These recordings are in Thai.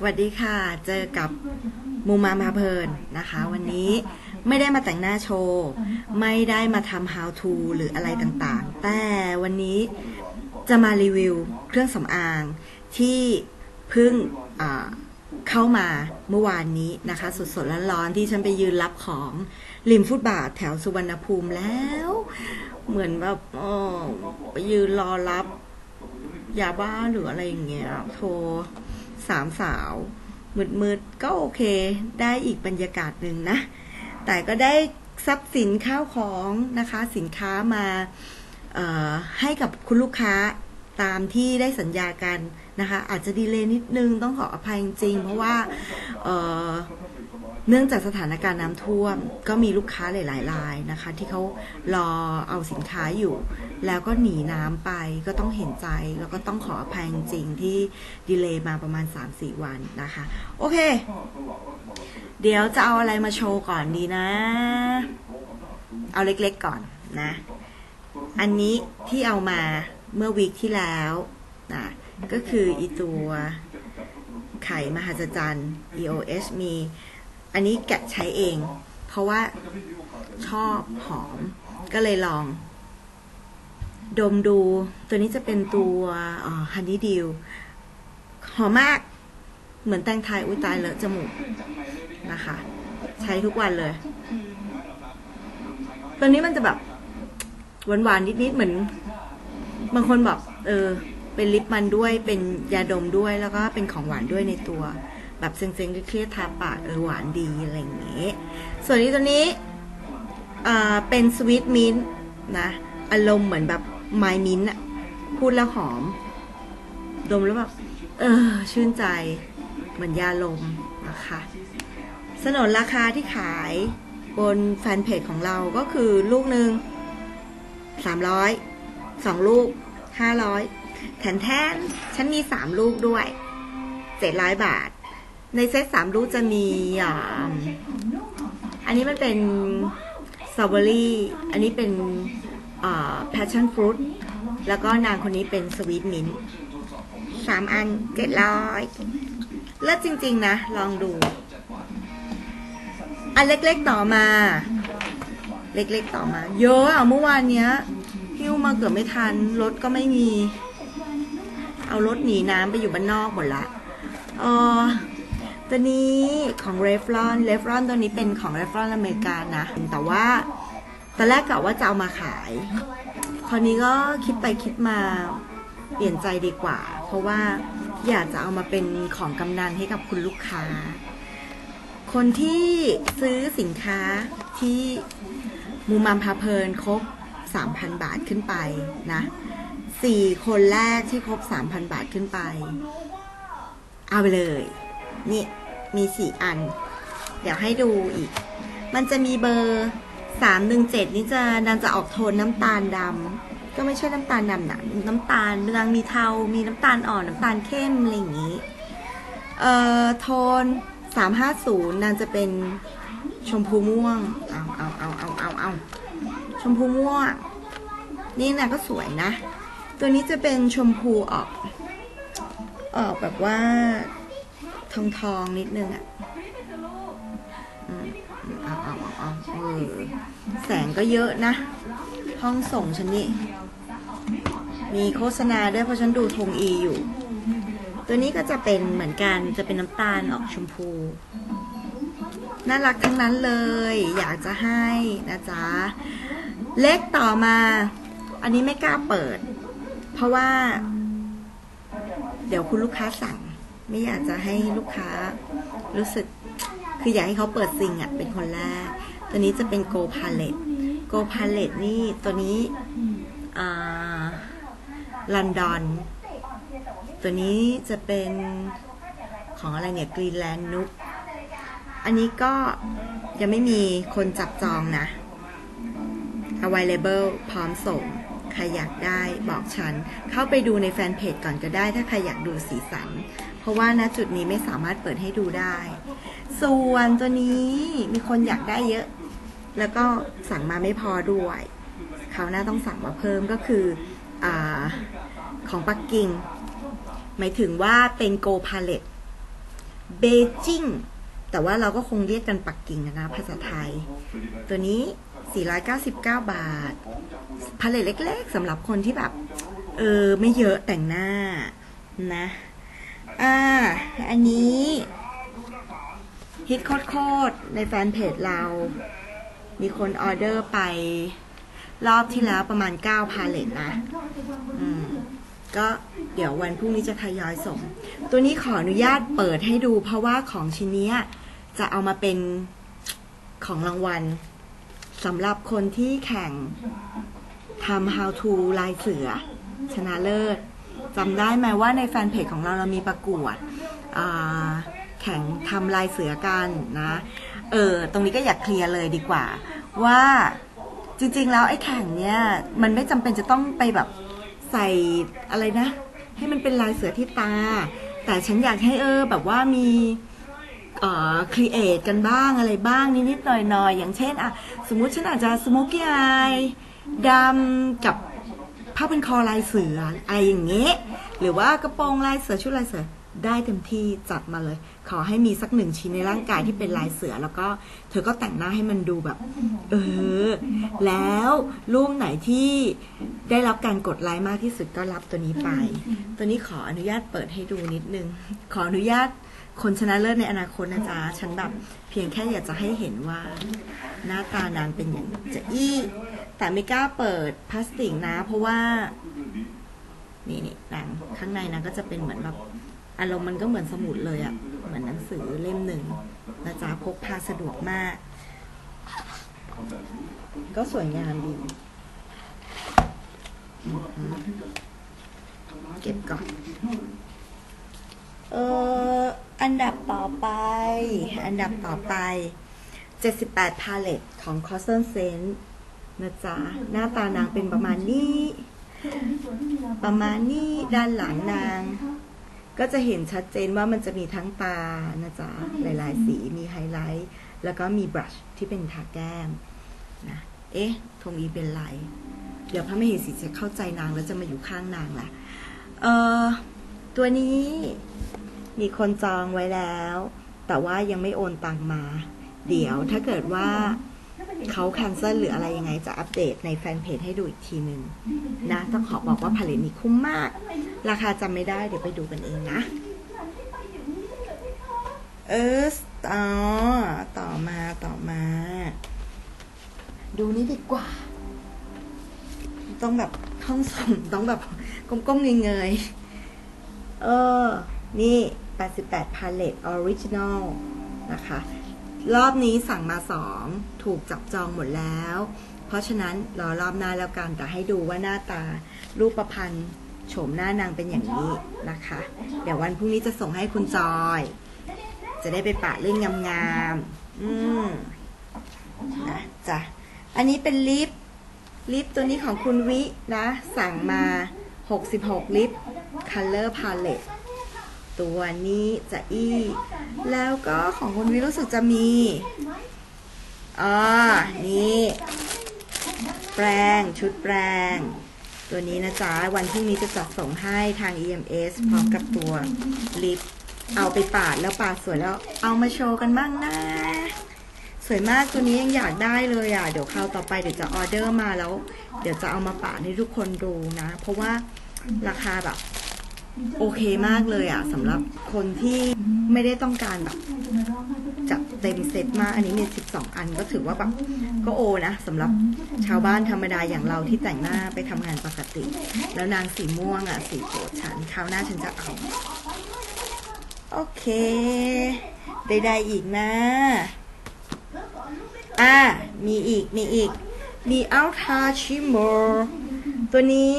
สวัสดีค่ะ เจอกับมูมามาเพลินนะคะ วันนี้ไม่ได้มาแต่งหน้าโชว์ ไม่ได้มาทำ how to หรืออะไรต่างๆ แต่วันนี้จะมารีวิวเครื่องสำอางที่เพิ่งเข้ามาเมื่อวานนี้นะคะ สดๆร้อนๆที่ฉันไปยืนรับของริมฟุตบาทแถวสุวรรณภูมิแล้ว เหมือนแบบเออไปยืนรอรับยาบ้าหรืออะไรอย่างเงี้ยโทร สามสาว มืดๆก็โอเค ได้อีกบรรยากาศหนึ่งนะ แต่ก็ได้ทรัพย์สินข้าวของนะคะ สินค้ามาให้กับคุณลูกค้าตามที่ได้สัญญากันนะคะ อาจจะดีเลยนิดนึงต้องขออภัยจริง เพราะว่า เนื่องจากสถานการณ์น้ำท่วม ก็มีลูกค้าหลายๆรายนะคะ ที่เขารอเอาสินค้าอยู่ แล้วก็หนีน้ำไปก็ต้องเห็นใจ แล้วก็ต้องขออภัยจริงที่ดีเลย์มาประมาณ 3-4 วันนะคะ โอเค เดี๋ยวจะเอาอะไรมาโชว์ก่อนดีนะ เอาเล็กๆก่อนนะ อันนี้ที่เอามาเมื่อวีคที่แล้วนะก็คืออีตัวไข่มหัศจรรย์ EOS มี อันนี้แกะใช้เอง เพราะว่าชอบหอม ก็เลยลอง ดมดู ตัวนี้จะเป็นตัวฮันนี่ดิวหอมมาก เหมือนแตงไทยอุ้ยตายเลอะจมูกนะคะ ใช้ทุกวันเลย ตัวนี้มันจะแบบหวานๆนิดๆเหมือน บางคนบอก เออ เป็นลิปมันด้วยเป็นยาดมด้วยแล้วก็เป็นของหวานด้วยในตัว แบบเซ็งๆเครียดทาปากเออหวานดีอะไรอย่างเงี้ยส่วนนี้ตัวนี้อ่าเป็นสวีทมิ้นท์นะอารมณ์เหมือนแบบไมมิ้นท์อะพูดแล้วหอม ดมแล้วแบบเออ ชื่นใจ เหมือนยาลมนะคะสนนราคาที่ขายบนแฟนเพจของเราก็คือลูกหนึ่งสามร้อยสองลูกห้าร้อยแถนแทนฉันมีสามลูกด้วยเจ็ดร้อยบาท ในเซตสามลูกจะมีอ่าอันนี้มันเป็นสตรอเบอรี่ อันนี้เป็นอ่า passion fruit แล้วก็นางคนนี้เป็นสวีทมินท์สามอันเจ็ดร้อยเลิศจริง ๆ นะ ลองดู อันเล็กๆต่อมา เล็กๆต่อมา เยอะอะเมื่อวานเนี้ยหิ้วมาเกือบไม่ทัน รถก็ไม่มี เอารถหนีน้ำไปอยู่บ้านนอกหมดละเออ ตัวนี้ของ r e f l o n r e f l o n ตัวนี้เป็นของ r e f l o n อเมริกานะ แต่ว่าตอนแรกกะว่าจะเอามาขาย คราวนี้ก็คิดไปคิดมาเปลี่ยนใจดีกว่า เพราะว่าอยากจะเอามาเป็นของกำนันให้กับคุณลูกค้า คนที่ซื้อสินค้าที่มูมัมพาเพลินครบ 3,000 บาทขึ้นไปนะสี่คนแรกที่ครบ 3,000 บาทขึ้นไป เอาไปเลย นี่มีสี่อัน เดี๋ยวให้ดูอีก มันจะมีเบอร์317นี่จะนางจะออกโทนน้ำตาลดำก็ไม่ใช่น้ำตาลดำนะน้ำตาลนางมีเทา มีน้ำตาลอ่อน น้ำตาลเข้มอะไรอย่างนี้ เอ่อโทน350นย์นางจะเป็นชมพูม่วง เอาเอาเอาเอาเอาเอาชมพูม่วง นี่นางก็สวยนะ ตัวนี้จะเป็นชมพูออก ออกแบบว่า ทองทองนิดนึงอะอืมเอาเอาเอาเอาเออแสงก็เยอะนะ ห้องส่งฉันนี่ มีโฆษณาด้วยเพราะฉันดูธงอีอยู่ ตัวนี้ก็จะเป็นเหมือนกันจะเป็นน้ำตาลออกชมพู น่ารักทั้งนั้นเลย อยากจะให้นะจ๊ะ เล็กต่อมา อันนี้ไม่กล้าเปิด เพราะว่า เดี๋ยวคุณลูกค้าสั่ง ไม่อยากจะให้ลูกค้ารู้สึก คืออยากให้เขาเปิดซิงอะเป็นคนแรก ตัวนี้จะเป็นโกพาเลตโกพาเลตนี่ตัวนี้ลอนดอน ตัวนี้จะเป็นของอะไรเนี่ยกรีนแลนด์นุก อันนี้ก็ยังไม่มีคนจับจองนะ available พร้อมส่ง ใครอยากได้บอกฉัน เข้าไปดูในแฟนเพจก่อนก็ได้ ถ้าใครอยากดูสีสัน เพราะว่าณจุดนี้ไม่สามารถเปิดให้ดูได้ ส่วนตัวนี้มีคนอยากได้เยอะ แล้วก็สั่งมาไม่พอด้วยเขาหน้าต้องสั่งมาเพิ่มก็คืออของปักกิ่ง หมายถึงว่าเป็นโกพาเลตเบจิงแต่ว่าเราก็คงเรียกกันปักกิ่งนะภาษาไทย ตัวนี้ 499 บาทพาเลตเล็กๆสำหรับคนที่แบบ เออ ไม่เยอะแต่งหน้านะ อ่า อันนี้ ฮิตโคตรๆในแฟนเพจเรา มีคนออเดอร์ไปรอบที่แล้วประมาณ 9 พาเลตนะ อืม ก็เดี๋ยววันพรุ่งนี้จะทยอยส่ง ตัวนี้ขออนุญาตเปิดให้ดูเพราะว่าของชิ้นเนี้ยจะเอามาเป็นของรางวัล สำหรับคนที่แข่งทำ how to ลายเสือ ชนะเลิศจำได้ไหมว่าในแฟนเพจของเราเรามีประกวดแข่งทำลายเสือกันนะ เออ ตรงนี้ก็อยากเคลียร์เลยดีกว่า ว่าจริง ๆ แล้วไอ้แข่งเนี้ยมันไม่จำเป็นจะต้องไปแบบใส่อะไรนะ ให้มันเป็นลายเสือที่ตา แต่ฉันอยากให้เออแบบว่ามี ครีเอทกันบ้างอะไรบ้างนิดๆหน่อยๆ อย่างเช่นอะสมมุติฉันอาจจะสโมกี้อายดำกับผ้าพันคอลายเสืออะไรอย่างเงี้ยหรือว่ากระโปรงลายเสือชุดลายเสือได้เต็มที่จัดมาเลย ขอให้มีสักหนึ่งชิ้นในร่างกายที่เป็นลายเสือ แล้วก็เธอก็แต่งหน้าให้มันดูแบบ เออ แล้วรูปไหนที่ได้รับการกดไลค์มากที่สุดก็รับตัวนี้ไป ตัวนี้ขออนุญาตเปิดให้ดูนิดนึง ขออนุญาต คนชนะเลิศในอนาคตนะจ๊ะ ฉันแบบเพียงแค่อยากจะให้เห็นว่าหน้าตานางเป็นอย่างจะอี้ แต่ไม่กล้าเปิดพลาสติกนะ เพราะว่า นี่นี่นางข้างในนางก็จะเป็นเหมือนแบบอารมณ์มันก็เหมือนสมุดเลยอะเหมือนหนังสือเล่มหนึ่งนะจ๊ะพกพาสะดวกมาก ก็สวยงามดี เก็บก่อน เออ อันดับต่อไป อันดับต่อไป 78 พาเลตของ c o s t o n Sense นะจ๊ะ หน้าตานางเป็นประมาณนี้ ประมาณนี้ด้านหลังนาง ก็จะเห็นชัดเจนว่ามันจะมีทั้งตานะจ๊ะ หลายๆ สี มีไฮไลท์ แล้วก็มีบรัชที่เป็นทาแก้มนะ เอ๊ะ ทงอีเป็นไร เดี๋ยวพระมเหสีจะเข้าใจนางแล้วจะมาอยู่ข้างนางละเออตัวนี้ มีคนจองไว้แล้ว แต่ว่ายังไม่โอนตังมา เดี๋ยวถ้าเกิดว่าเขาแคนเซิลหรืออะไรยังไงจะอัปเดตในแฟนเพจให้ดูอีกทีหนึ่งนะต้องขอบอกว่าผลิตนี้คุ้มมาก ราคาจำไม่ได้เดี๋ยวไปดูกันเองนะ เออต่อต่อมาต่อมา ดูนี้ดีกว่า ต้องแบบห้องส่งต้องแบบก้มๆเงยๆเออ นี่ 88 Palette Original นะคะ รอบนี้สั่งมา 2 ถูกจับจองหมดแล้ว เพราะฉะนั้นรอรอบหน้าแล้วกันแต่ให้ดูว่าหน้าตารูปประพันธ์โฉมหน้านางเป็นอย่างนี้นะคะ เดี๋ยววันพรุ่งนี้จะส่งให้คุณจอย จะได้ไปปะเล่นงามๆ อืมนะจ้ะ อันนี้เป็นลิป ลิปตัวนี้ของคุณวินะ สั่งมา 66 ลิป Color Palette ตัวนี้จะอี้แล้วก็ของคุณวิรู้สึกจะมีอ่านี่ แปรงชุดแปรงตัวนี้นะจ๊ะ วันพรุ่งนี้จะจัดส่งให้ทาง EMS พร้อมกับตัวลิป เอาไปปาดแล้วปาดสวยแล้วเอามาโชว์กันบ้างนะ สวยมากตัวนี้ยังอยากได้เลยอะ เดี๋ยวคราวต่อไปเดี๋ยวจะออเดอร์มาแล้ว เดี๋ยวจะเอามาปาดให้ทุกคนดูนะ เพราะว่าราคาแบบ โอเคมากเลยอะสำหรับคนที่ไม่ได้ต้องการแบบจัดเต็มเซตมากอันนี้มี 12 อันก็ถือว่าแบบก็โอนะสำหรับชาวบ้านธรรมดาอย่างเราที่แต่งหน้าไปทำงานปกติ แล้วนางสีม่วงอะ สีโปรดฉันคราวหน้าฉันจะเอา โอเคใดๆอีกนะ อ่า มีอีก มีอีก มี Ultra Shimmer ตัวนี้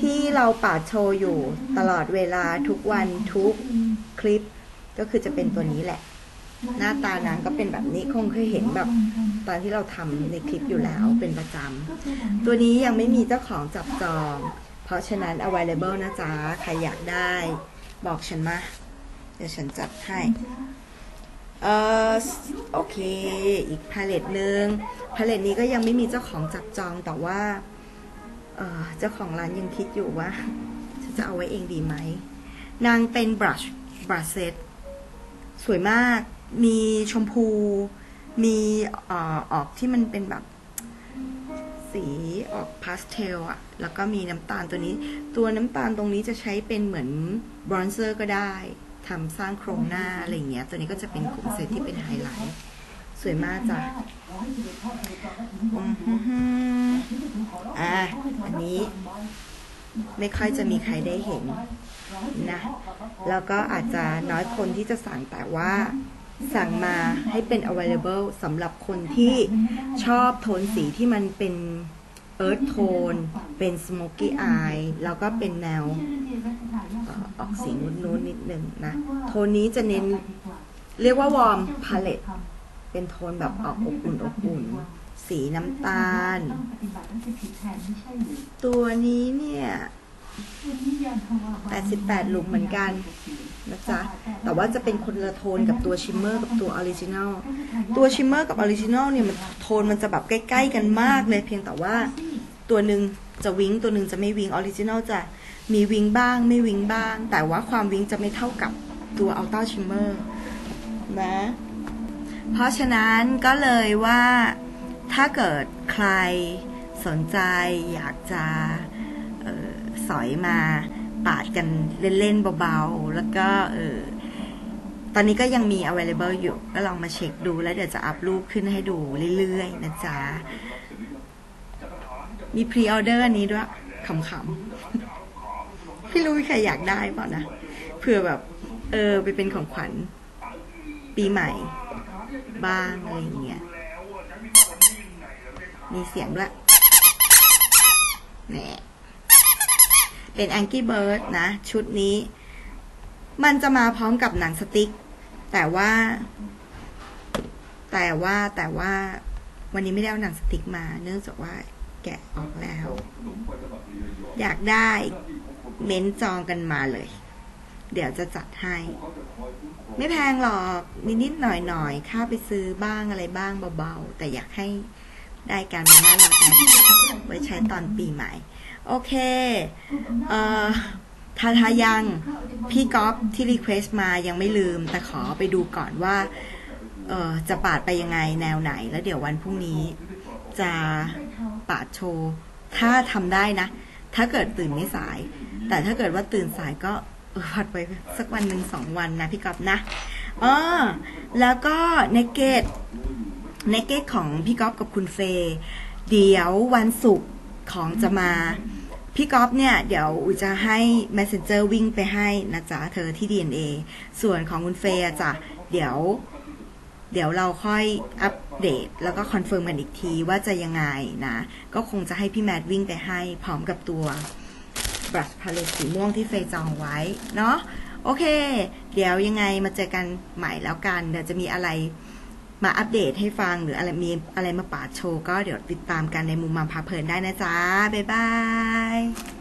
ที่เราปาดโชว์อยู่ตลอดเวลาทุกวันทุกคลิปก็คือจะเป็นตัวนี้แหละ หน้าตานางก็เป็นแบบนี้คงเคยเห็นแบบตอนที่เราทำในคลิปอยู่แล้วเป็นประจำตัวนี้ยังไม่มีเจ้าของจับจอง เพราะฉะนั้น available นะจ๊ะ ใครอยากได้ บอกฉันมา เดี๋ยวฉันจัดให้เออโอเค อีกพาเลตหนึ่งพาเลตนี้ก็ยังไม่มีเจ้าของจับจองแต่ว่า เจ้าของร้านยังคิดอยู่ว่า จะเอาไว้เองดีไหม นางเป็นบรัชบรัชเซตสวยมาก มีชมพู มีออออกที่มันเป็นแบบสีออกพาสเทลอะแล้วก็มีน้ำตาลตัวนี้ ตัวน้ำตาลตรงนี้จะใช้เป็นเหมือนบรอนเซอร์ก็ได้ทำสร้างโครงหน้าอะไรอย่างเงี้ย ตัวนี้ก็จะเป็นกลุ่มเซตที่เป็นไฮไลท์ สวยมากจ้ะอืมอะอันนี้ไม่ค่อยจะมีใครได้เห็นนะ แล้วก็อาจจะน้อยคนที่จะสั่งแต่ว่าสั่งมาให้เป็น available สำหรับคนที่ชอบโทนสีที่มันเป็น earth tone เป็น smoky eye แล้วก็เป็นแนวออกสีนู้นๆนิดนึงนะ โทนนี้จะเน้นเรียกว่า warm palette ป็นโทนแบบออกอบอุ่นอบอุ่น สีน้ำตาล ตัวนี้เนี่ย88ลุมเหมือนกันนะจ๊ะ แต่ว่าจะเป็นคนละโทนกับตัวชิมเมอร์กับตัวออริจินอลตัวชิมเมอร์กับออริจินอลเนี่ยมันโทนมันจะแบบใกล้ ๆ กันมากเลย เพียงแต่ว่าตัวหนึ่งจะวิงตัวหนึ่งจะไม่วิงออริจินอลจะมีวิงบ้างไม่วิงบ้าง แต่ว่าความวิงจะไม่เท่ากับตัวอัลต้าชิมเมอร์นะ เพราะฉะนั้นก็เลยว่าถ้าเกิดใครสนใจอยากจะออสอยมาปาดกันเล่น ๆ เบา ๆ แล้วก็เออตอนนี้ก็ยังมี available อยู่ ก็ลองมาเช็คดูแล้วเดี๋ยวจะอัพรูปขึ้นให้ดูเรื่อย ๆ นะจ๊ะ มีพรีออเดอร์นี้ด้วยขำๆไม่รู้ใครอยากได้เปล่านะเผื่อแบบ เออ ไปเป็นของขวัญปีใหม่ บ้างอะไรอย่างเงี้ย มีเสียงด้วยแหน่เป็น Angry Bird นะ ชุดนี้ มันจะมาพร้อมกับหนังสติ๊ก แต่ว่า แต่ว่าแต่ว่า วันนี้ไม่ได้เอาหนังสติ๊กมา เนื่องจากว่าแกะออกแล้ว อยากได้เม้นจองกันมาเลย เดี๋ยวจะจัดให้ ไม่แพงหรอกนิดๆหน่อยๆค่าไปซื้อบ้างอะไรบ้างเบาๆ แต่อยากให้ได้การมันน่ารักนะไว้ใช้ตอนปีใหม่ โอเค เอ่อทาทายัง พี่ก๊อฟที่รีเควสต์มายังไม่ลืม แต่ขอไปดูก่อนว่า เอ่อ จะปาดไปยังไงแนวไหน แล้วเดี๋ยววันพรุ่งนี้ จะปาดโชว์ ถ้าทำได้นะ ถ้าเกิดตื่นไม่สาย แต่ถ้าเกิดว่าตื่นสายก็ เออพัดไปสักวันหนึ่งสองวันนะพี่ก๊อฟนะอ๋อแล้วก็เนเกตเนเกตของพี่ก๊อฟกับคุณเฟย์เดี๋ยววันศุกร์ของจะมาพี่ก๊อฟเนี่ยเดี๋ยวอุจะให้ Messenger วิ่งไปให้นะจ๊ะเธอที่ DNA ส่วนของคุณเฟย์จ้ะเดี๋ยว เดี๋ยวเราค่อยอัปเดต แล้วก็คอนเฟิร์มกันอีกทีว่าจะยังไงนะ ก็คงจะให้พี่แมทวิ่งไปให้พร้อมกับตัว บรัชพาเลตสีม่วงที่เฟยจองไว้เนาะโอเค เดี๋ยวยังไงมาเจอกันใหม่แล้วกัน เดี๋ยวจะมีอะไรมาอัปเดตให้ฟังหรืออะไรมีอะไรมาปาดโชว์ก็เดี๋ยวติดตามกันในมุมมามพาเพลินได้นะจ๊ะ บ๊ายบาย